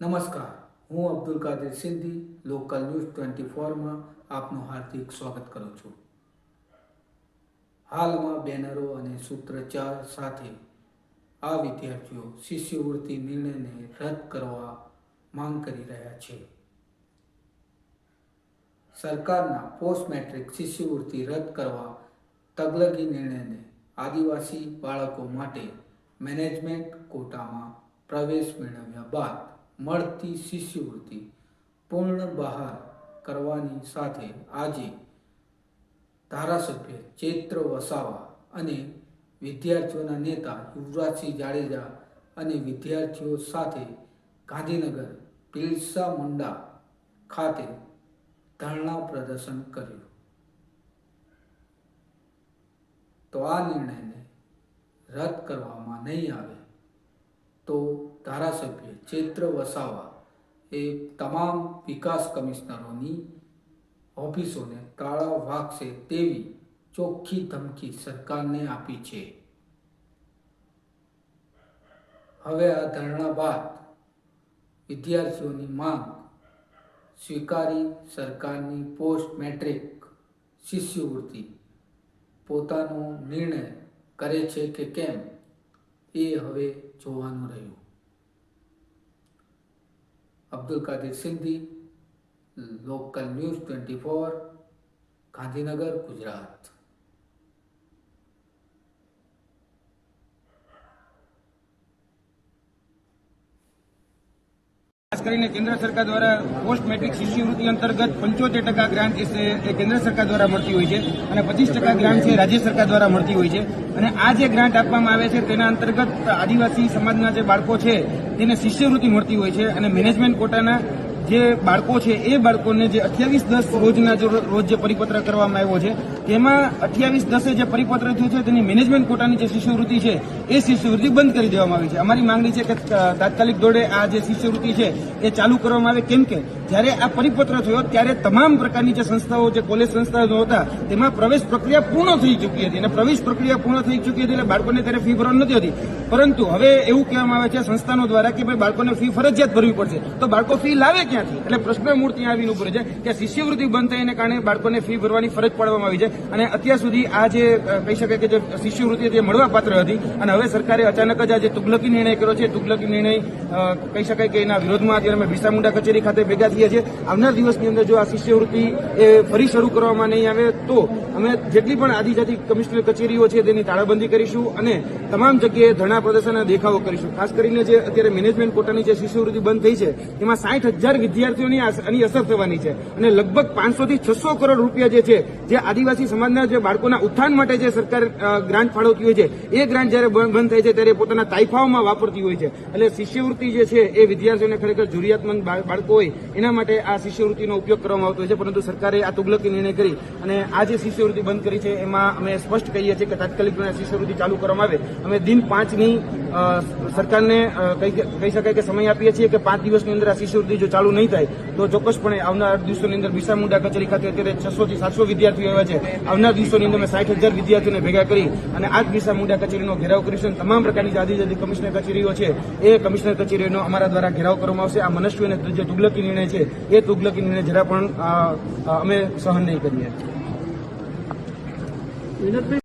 નમસ્કાર, હું Abdul Kadir Sindhi local news twenty ફોરમાં આપનું હાર્દિક સ્વાગત કરું છું. હાલમાં બેનરો અને સૂત્રોચ્ચાર સાથે આ વિદ્યાર્થીઓ શિષ્યવૃત્તિ નિર્ણયને રદ કરવા માંગ કરી રહ્યા છે. સરકારના પોસ્ટ મેટ્રિક શિષ્યવૃત્તિ રદ કરવા તગલગી નિર્ણયને આદિવાસી બાળકો માટે મેનેજમેન્ટ કોટામાં પ્રવેશ મેળવ્યા બાદ મળતી શિષ્યવૃત્તિ પૂર્ણ બહાર કરવાની સાથે આજે ધારાસભ્ય ચૈત્ર વસાવા અને વિદ્યાર્થીઓના નેતા યુવરાજસિંહ જાડેજા અને વિદ્યાર્થીઓ સાથે ગાંધીનગર પિલસા મુંડા ખાતે ધરણા પ્રદર્શન કર્યું. તો આ નિર્ણયને રદ કરવામાં નહીં આવે તો ધારાસભ્ય ચૈત્ર વસાવા એ તમામ વિકાસ કમિશનરોની ઓફિસોને તાળા વાગશે તેવી ચોખ્ખી ધમકી સરકારને આપી છે. હવે આ ધરણા બાદ વિદ્યાર્થીઓની માંગ સ્વીકારી સરકારની પોસ્ટ મેટ્રિક શિષ્યવૃત્તિ પોતાનો નિર્ણય કરે છે કે કેમ એ હવે જોવાનું રહ્યું. Abdul Kadir Sindhi local news twenty four Gandhinagar Gujarat. ખાસ કરીને કેન્દ્ર સરકાર દ્વારા પોસ્ટ મેટ્રિક શિષ્યવૃત્તિ અંતર્ગત પંચોતેર ટકા ગ્રાન્ટ એ કેન્દ્ર સરકાર દ્વારા મળતી હોય છે અને પચીસ ટકા ગ્રાન્ટ છે રાજ્ય સરકાર દ્વારા મળતી હોય છે. અને આ જે ગ્રાન્ટ આપવામાં આવે છે તેના અંતર્ગત આદિવાસી સમાજના જે બાળકો છે તેને શિષ્યવૃત્તિ મળતી હોય છે અને મેનેજમેન્ટ કોટાના જે બાળકો છે એ બાળકોને જે અઠ્યાવીસ દસ રોજના રોજ જે પરિપત્ર કરવામાં આવ્યો છે તેમાં અઠ્યાવીસ, દસે જે પરિપત્ર થયું છે, તેની મેનેજમેન્ટ કોટાની જે શિષ્યવૃત્તિ છે, એ શિષ્યવૃત્તિ બંધ કરી દેવામાં આવી છે. અમારી માંગણી છે કે તાત્કાલિક દોડે આ જે શિષ્યવૃત્તિ છે, એ ચાલુ કરવામાં આવે. કેમ કે, જ્યારે આ પરિપત્ર થયો, ત્યારે તમામ પ્રકારની જે સંસ્થાઓ, જે કોલેજ સંસ્થાઓ હતા, તેમાં પ્રવેશ પ્રક્રિયા પૂર્ણ થઈ ચૂકી હતી. અને પ્રવેશ પ્રક્રિયા પૂર્ણ થઈ ચૂકી હતી એટલે બાળકોને ત્યારે ફી ભરવાની નથી હતી. પરંતુ હવે એવું કહેવામાં આવે છે સંસ્થાનો દ્વારા કે ભાઈ બાળકોને ફી ફરજિયાત ભરવી પડશે. તો બાળકો ફી લાવે ક્યાંથી? એટલે પ્રશ્ન મૂળ ત્યાં આવીને ઉભરે છે કે શિષ્યવૃત્તિ બંધ થઈને કારણે બાળકોને ફી ભરવાની ફરજ પાડવામાં આવી છે. અને અત્યાર સુધી આ જે કહી શકાય કે જે શિષ્યવૃત્તિ જે મળવાપાત્ર મળવા પાત્ર હતી અને હવે સરકારે અચાનક જ આ જે તુગલકી નિર્ણય કર્યો છે, તુગલકી નિર્ણય કહી શકાય કે એના વિરોધમાં અત્યારે અમે બિરસા મુંડા કચેરી ખાતે ભેગા થઈએ છીએ. આવનાર દિવસની અંદર જો આ શિષ્યવૃત્તિ એ ફરી શરૂ કરવામાં નહીં આવે, તો અમે જેટલી પણ આદિજાતિ કમિશનર કચેરીઓ છે તેની તાળાબંધી કરીશું અને તમામ જગ્યાએ ધરણા પ્રદર્શન દેખાવો કરીશું. ખાસ કરીને જે અત્યારે મેનેજમેન્ટ કોટાની જે શિષ્યવૃત્તિ બંધ થઈ છે તેમાં સાઠ હજાર વિદ્યાર્થીઓની આની અસર થવાની છે અને લગભગ પાંચસો થી છસો કરોડ રૂપિયા જે છે, જે આદિવાસી સમાજના જે બાળકોના ઉત્થાન માટે જે સરકાર ગ્રાન્ટ ફાળવતી હોય છે, એ ગ્રાન્ટ જ્યારે બંધ થાય છે ત્યારે પોતાના તાઇફાઓમાં વાપરતી હોય છે. એટલે શિષ્યવૃત્તિ જે છે એ વિદ્યાર્થીઓને ખરેખર જરૂરિયાતમંદ બાળકો હોય, એના માટે આ શિષ્યવૃત્તિનો ઉપયોગ કરવામાં આવતો હોય છે. પરંતુ સરકારે આ તુગલકી નિર્ણય કરી અને આ જે શિષ્યવૃત્તિ બંધ કરી છે, એમાં અમે સ્પષ્ટ કહીએ છીએ કે તાત્કાલિક શિષ્યવૃત્તિ ચાલુ કરવામાં આવે. અમે દિન પાંચની સરકારને કહી શકાય કે સમય આપીએ છીએ કે પાંચ દિવસની અંદર આ શિષ્યવૃત્તિ જો ચાલુ નહીં થાય, તો ચોક્કસપણે આવનાર દિવસોની અંદર બિરસા મુંડા કચેરી ખાતે અત્યારે છસો થી સાતસો વિદ્યાર્થીઓ આવ્યા છે આવનાર દિવસોની અંદર અમે સાઠ હજાર વિદ્યાર્થીઓને ભેગા કરી અને આજ બિરસા મુંડા કચેરીનો ઘેરાવ કરીશું તમામ પ્રકારની જાદી જાદી કમિશનર કચેરીઓ છે, એ કમિશનર કચેરીઓનો અમારા દ્વારા ઘેરાવ કરવામાં આવશે. આ મનસ્વી અને જે તુગલકી નિર્ણય છે, એ તુગલકી નિર્ણય જરા પણ અમે સહન નહીં કરીએ.